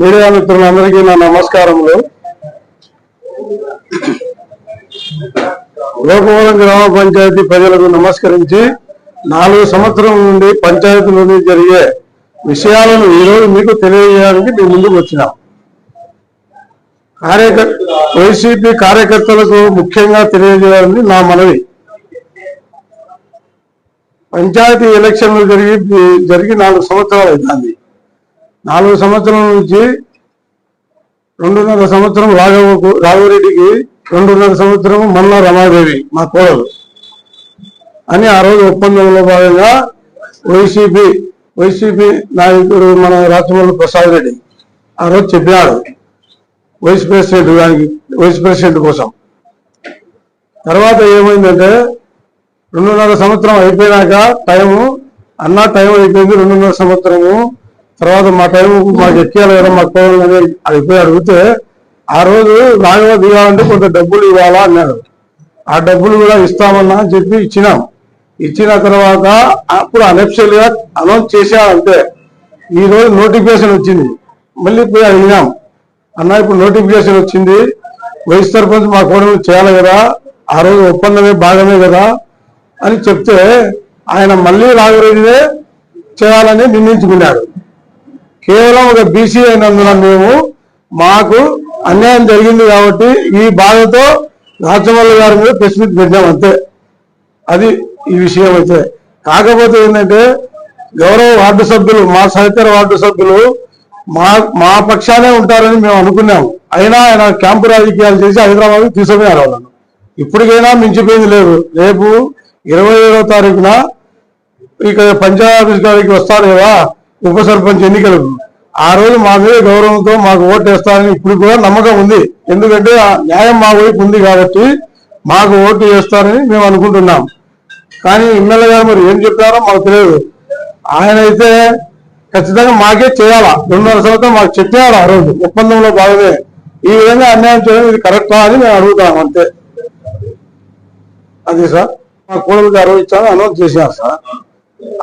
Media మిత్రులందరికీ నా నమస్కారములు. లోకవరం గ్రామ పంచాయతీ ప్రజలకు నమస్కరించి నాలుగు సంవత్సరం నుండి పంచాయతీలోని జరిగే విషయాలను ఈరోజు మీకు తెలియజేయడానికి మీ ముందుకు వచ్చినాం. కార్యకర్ వైసీపీ కార్యకర్తలకు ముఖ్యంగా తెలియజేయాలని నా మనవి. పంచాయతీ ఎలక్షన్లు జరిగి జరిగి నాలుగు సంవత్సరాలు అవుతుంది నాలుగు సంవత్సరాల నుంచి రెండున్నర సంవత్సరం రాఘవకు రాఘవరెడ్డికి రెండున్నర సంవత్సరం మల్లా రమాదేవి మా కోడలు. అని ఆ రోజు ఒప్పందంలో భాగంగా వైసీపీ వైసీపీ నాయకుడు మన రాజమౌళి ప్రసాద్ రెడ్డి ఆ రోజు చెప్పినాడు వైస్ ప్రెసిడెంట్ దానికి వైస్ ప్రెసిడెంట్ కోసం. తర్వాత ఏమైందంటే రెండున్నర సంవత్సరం అయిపోయినాక టైము అన్న టైం అయిపోయింది రెండున్నర సంవత్సరము తర్వాత మా టైం మాకు ఎక్కేయాలి కదా మాకు పోవాలని అయిపోయి అడిగితే ఆ రోజు రాఘవ దిగాలంటే కొంత డబ్బులు ఇవ్వాలా? అన్నారు ఆ డబ్బులు కూడా ఇస్తామన్నా అని చెప్పి ఇచ్చినాం. ఇచ్చిన తర్వాత అప్పుడు అనఫిషియల్గా అనౌన్స్ చేశారంటే ఈ రోజు నోటిఫికేషన్ వచ్చింది. మళ్ళీ పోయి అడిగినాం. అన్న ఇప్పుడు నోటిఫికేషన్ వచ్చింది. వైస్ సర్పంచ్ మా కోడలు చేయాలి కదా. ఆ రోజు ఒప్పందమే భాగమే కదా అని చెప్తే ఆయన మళ్ళీ రాఘరెడ్డినే చేయాలని నిర్ణయించుకున్నాడు. కేవలం ఒక బీసీ అయినందున మేము మాకు అన్యాయం జరిగింది కాబట్టి ఈ బాధతో రాచమల్లి గారి మీద ప్రెస్ మీట్ పెట్టాం అంతే. అది ఈ విషయం అయితే. కాకపోతే ఏంటంటే గౌరవ వార్డు సభ్యులు మా సహచర వార్డు సభ్యులు మా మా పక్షానే ఉంటారని మేము అనుకున్నాము అయినా ఆయన క్యాంపు రాజకీయాలు చేసి హైదరాబాద్ తీసుకుపోయారు వాళ్ళను. ఇప్పటికైనా మించిపోయింది లేదు. రేపు ఇరవై ఏడవ తారీఖున ఇక పంచాయతీ ఆఫీస్ గారికి వస్తారు కదా ఉప సర్పంచ్ ఎన్నికలకు ఆ రోజు మా మీద గౌరవంతో మాకు ఓటు వేస్తారని ఇప్పుడు కూడా నమ్మకం ఉంది. ఎందుకంటే ఆ న్యాయం మా వైపు ఉంది కాబట్టి మాకు ఓటు వేస్తారని మేము అనుకుంటున్నాం. కానీ ఎమ్మెల్యే గారు మరి ఏం చెప్పారో మాకు తెలియదు. ఆయన అయితే ఖచ్చితంగా మాకే చేయాలా? రెండున్నర సంవత్సరం మాకు చెప్పారు ఆ రోజు. ఒప్పందంలో భాగమే. ఈ విధంగా అన్యాయం చేయడం ఇది కరెక్టా అని మేము అడుగుతాం అంతే. అది సార్. మా కోడలు అరవై ఇచ్చాను అనౌన్స్ చేశారు సార్.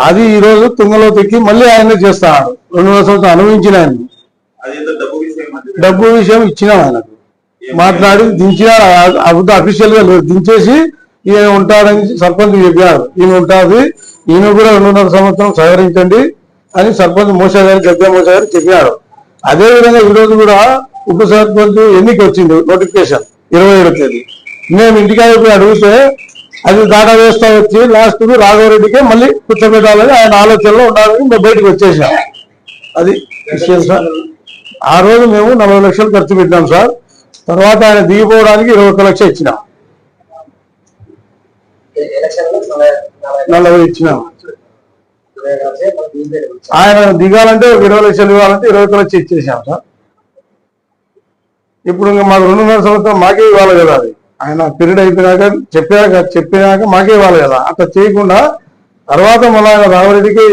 అది ఈ రోజు తుంగలో తొక్కి మళ్ళీ ఆయన చేస్తాడు. రెండున్నర సంవత్సరం అనుభవించిన ఆయన. డబ్బు విషయం ఇచ్చినాం ఆయనకు మాట్లాడి అబద్ధం అఫీషియల్గా దించేసి ఈయన ఉంటాడని సర్పంచ్ చెప్పారు. ఈయన ఉంటుంది. ఈయన కూడా రెండున్నర సంవత్సరం సహకరించండి అని సర్పంచ్ మోసా గారు గద్దె మోసా గారు చెప్పాడు అదే విధంగా ఈ రోజు కూడా ఉప సర్పంచ్ ఎన్నిక వచ్చింది నోటిఫికేషన్ ఇరవై ఏడు తేదీ. మేము ఇంటికి అయిపోయి అడిగితే అది దాటా వేస్తా వచ్చి లాస్ట్ రాఘవరెడ్డికి మళ్ళీ కూర్చోబెట్టాలని ఆయన ఆలోచనలో ఉండాలని మేము బయటకు వచ్చేసాం. అది విషయం సార్. ఆ రోజు మేము నలభై లక్షలు ఖర్చు పెట్టాం సార్. తర్వాత ఆయన దిగిపోవడానికి ఇరవై ఒక్క లక్ష ఇచ్చినాం. నలభై ఇచ్చినాం. ఆయన దిగాలంటే ఒక ఇరవై లక్షలు ఇవ్వాలంటే ఇరవై ఒక్క లక్ష ఇచ్చేసాం సార్. ఇప్పుడు ఇంకా మాకు రెండున్నర సంవత్సరం మాకే ఇవ్వాలి కదా అది. ఆయన పీరియడ్ అయిపోయినాక చెప్పాక చెప్పినాక మాకే ఇవ్వాలి కదా. అట్లా చేయకుండా తర్వాత మళ్ళీ ఆయన రామరెడ్డికి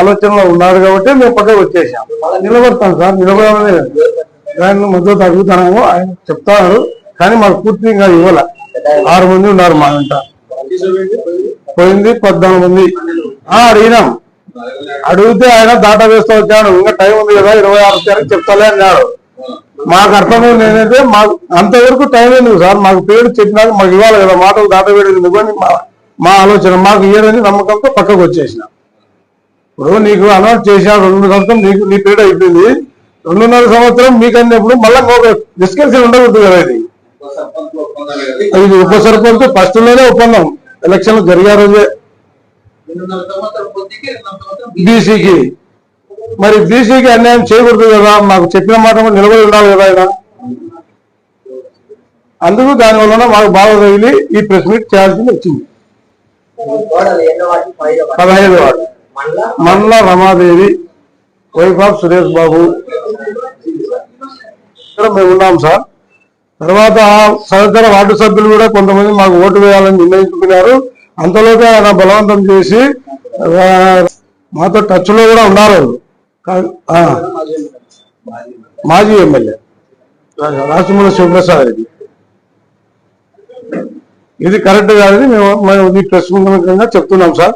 ఆలోచనలో ఉన్నారు కాబట్టి మేము పక్కకు వచ్చేసాం. నిలబడతాం సార్ నిలబడాలనే దాన్ని మద్దతు అడుగుతున్నాము ఆయన చెప్తారు కానీ మాకు పూర్తిగా ఇవ్వాల. ఆరు మంది ఉన్నారు మా వెంట. పోయింది పద్నాలుగు మంది. అడిగినాం. అడిగితే ఆయన దాటా వేస్తూ వచ్చాడు. ఇంకా టైం ఉంది కదా ఇరవై ఆరు తారీఖు చెప్తాలే అన్నాడు. మాకు అర్థమైంది ఏంటంటే మాకు అంతవరకు టైం ఎందుకు సార్. మాకు పేరు చెప్పినాక మాకు ఇవ్వాలి కదా. మాటలు దాట వేయడం ఎందుకు అని మా మా ఆలోచన మాకు ఇయ్యరని నమ్మకంతో పక్కకు వచ్చేసిన. ఇప్పుడు నీకు అనౌన్స్ చేశాడు రెండు సంవత్సరం నీకు నీ పీరియడ్ అయిపోయింది. రెండున్నర సంవత్సరం మీకు అన్నప్పుడు మళ్ళీ ఒక డిస్కషన్ ఉండకూడదు కదా ఇది. ఇది ఉప సర్పంచ్ ఫస్ట్లోనే ఒప్పందం. ఎలక్షన్లు జరిగే రోజే రెండున్నర సంవత్సరం పొద్దుకి రెండున్నర సంవత్సరం బీసీకి. మరి బీసీకి అన్యాయం చేయకూడదు కదా? మాకు చెప్పిన మాట కూడా నిలబడి ఉండాలి కదా ఆయన? అందుకు దానివల్ల మాకు బాగా తగిలి ఈ ప్రెస్ మీట్ చేయాల్సింది వచ్చింది. పదహైదు వాడు మండల రమాదేవి వైఫ్ ఆఫ్ సురేష్ బాబు. ఇక్కడ మేము ఉన్నాం సార్. తర్వాత సహచర వార్డు సభ్యులు కూడా కొంతమంది మాకు ఓటు వేయాలని నిర్ణయించుకున్నారు. అంతలోగా ఆయన బలవంతం చేసి మాతో టచ్లో కూడా ఉన్నారు. వాళ్ళు. మాజీ ఎమ్మెల్యే. రాజమూల శివప్రసాద్ రెడ్డి. ఇది కరెక్ట్ కాదని మేము మేము మీ ప్రెస్ చెప్తున్నాం సార్.